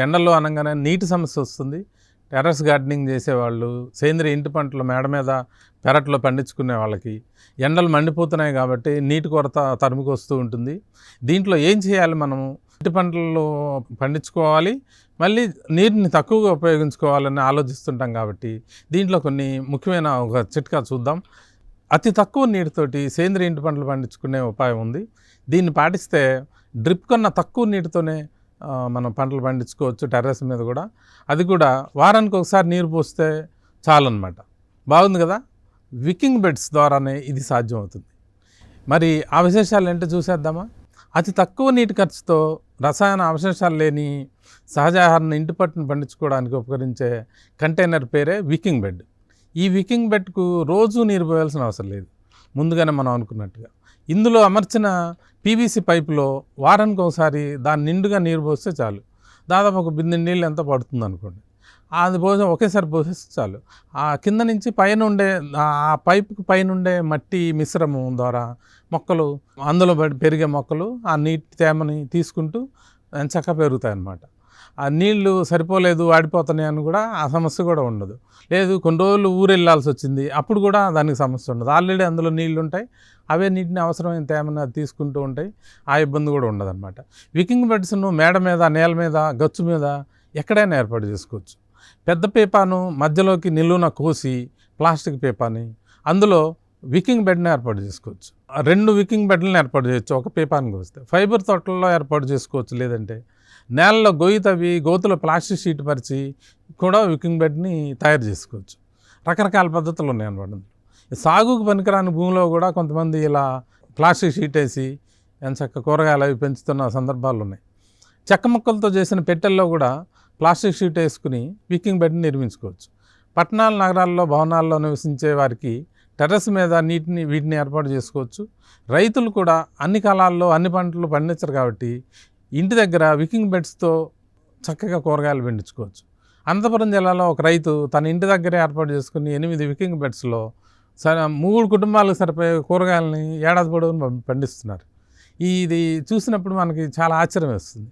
ఎండల్లో అనగానే నీటి సమస్య వస్తుంది. టెర్రస్ గార్డెనింగ్ చేసేవాళ్ళు సేంద్రియ ఇంటి పంటలు మేడ మీద పెరట్లో పండించుకునే వాళ్ళకి ఎండలు మండిపోతున్నాయి కాబట్టి నీటి కొరత తరుముకు వస్తూ ఉంటుంది. దీంట్లో ఏం చేయాలి మనము? ఇంటి పంటలు పండించుకోవాలి మళ్ళీ నీటిని తక్కువగా ఉపయోగించుకోవాలని ఆలోచిస్తుంటాం కాబట్టి దీంట్లో కొన్ని ముఖ్యమైన ఒక చిట్కా చూద్దాం. అతి తక్కువ నీటితోటి సేంద్రియ ఇంటి పంటలు పండించుకునే ఉపాయం ఉంది. దీన్ని పాటిస్తే డ్రిప్ కన్నా తక్కువ నీటితోనే మనం పంటలు పండించుకోవచ్చు టెర్రస్ మీద కూడా. అది కూడా వారానికి ఒకసారి నీరు పోస్తే చాలన్నమాట. బాగుంది కదా? వికింగ్ బెడ్స్ ద్వారానే ఇది సాధ్యమవుతుంది. మరి ఆ విశేషాలు ఏంటో చూసేద్దామా? అతి తక్కువ నీటి ఖర్చుతో రసాయన అవశేషాలు లేని సహజ ఇంటి పట్టును పండించుకోవడానికి ఉపకరించే కంటైనర్ పేరే వికింగ్ బెడ్. ఈ వికింగ్ బెడ్కు రోజు నీరు పోయాల్సిన అవసరం లేదు. ముందుగానే మనం అనుకున్నట్టుగా. ఇందులో అమర్చిన పీవీసీ పైపులో వారానికి ఒకసారి దాన్ని నిండుగా నీరు పోస్తే చాలు. దాదాపు ఒక బిందె నీళ్ళు ఎంత పడుతుంది అనుకోండి. అది పోసే ఒకేసారి పోసేస్తే చాలు. ఆ కింద నుంచి పైన ఉండే ఆ పైపుకి పైన ఉండే మట్టి మిశ్రమం ద్వారా మొక్కలు అందులో పెరిగే మొక్కలు ఆ నీటి తేమని తీసుకుంటూ చక్కగా పెరుగుతాయి అన్నమాట నీళ్ళు సరిపోలేదు వాడిపోతున్నాయి అని కూడా ఆ సమస్య కూడా ఉండదు. లేదు కొన్ని రోజులు ఊరెళ్ళాల్సి వచ్చింది. అప్పుడు కూడా దానికి సమస్య ఉండదు. ఆల్రెడీ అందులో నీళ్ళు ఉంటాయి అవే నీటిని అవసరమైన తేమని అది తీసుకుంటూ ఉంటాయి. ఆ ఇబ్బంది కూడా ఉండదన్నమాట. వికింగ్ బెడ్స్ను మేడ మీద నేల మీద గచ్చు మీద ఎక్కడైనా ఏర్పాటు చేసుకోవచ్చు. పెద్ద పీపాను మధ్యలోకి నిలువున కోసి ప్లాస్టిక్ పీపాని అందులో వికింగ్ బెడ్ని ఏర్పాటు చేసుకోవచ్చు. రెండు వికింగ్ బెడ్లను ఏర్పాటు చేయొచ్చు. ఒక పీపానికి వస్తే ఫైబర్ తోటల్లో ఏర్పాటు చేసుకోవచ్చు లేదంటే నేలలో గొయ్యి తవ్వి గోతులో ప్లాస్టిక్ షీట్ పరిచి కూడా వికింగ్ బెడ్ని తయారు చేసుకోవచ్చు. రకరకాల పద్ధతులు ఉన్నాయి అనమాట సాగుకు పనికిరాని భూమిలో కూడా కొంతమంది ఇలా ప్లాస్టిక్ షీట్ వేసి ఎంచక్క కూరగాయలు అవి పెంచుతున్న సందర్భాలు ఉన్నాయి. చెక్క ముక్కలతో చేసిన పెట్టెల్లో కూడా ప్లాస్టిక్ షీట్ వేసుకుని వికింగ్ బెడ్ని నిర్మించుకోవచ్చు. పట్టణాల నగరాల్లో భవనాల్లో నివసించే వారికి టెర్రస్ మీద నీటిని వీటిని ఏర్పాటు చేసుకోవచ్చు. రైతులు కూడా అన్ని కాలాల్లో అన్ని పంటలు పండించరు కాబట్టి ఇంటి దగ్గర వికింగ్ బెడ్స్తో చక్కగా కూరగాయలు పండించుకోవచ్చు. అనంతపురం జిల్లాలో ఒక రైతు తన ఇంటి దగ్గరే ఏర్పాటు చేసుకుని ఎనిమిది వికింగ్ బెడ్స్లో స మూడు కుటుంబాలకు సరిపోయే కూరగాయలని ఏడాది పొడవును పండిస్తున్నారు ఇది చూసినప్పుడు మనకి చాలా ఆశ్చర్యం వేస్తుంది.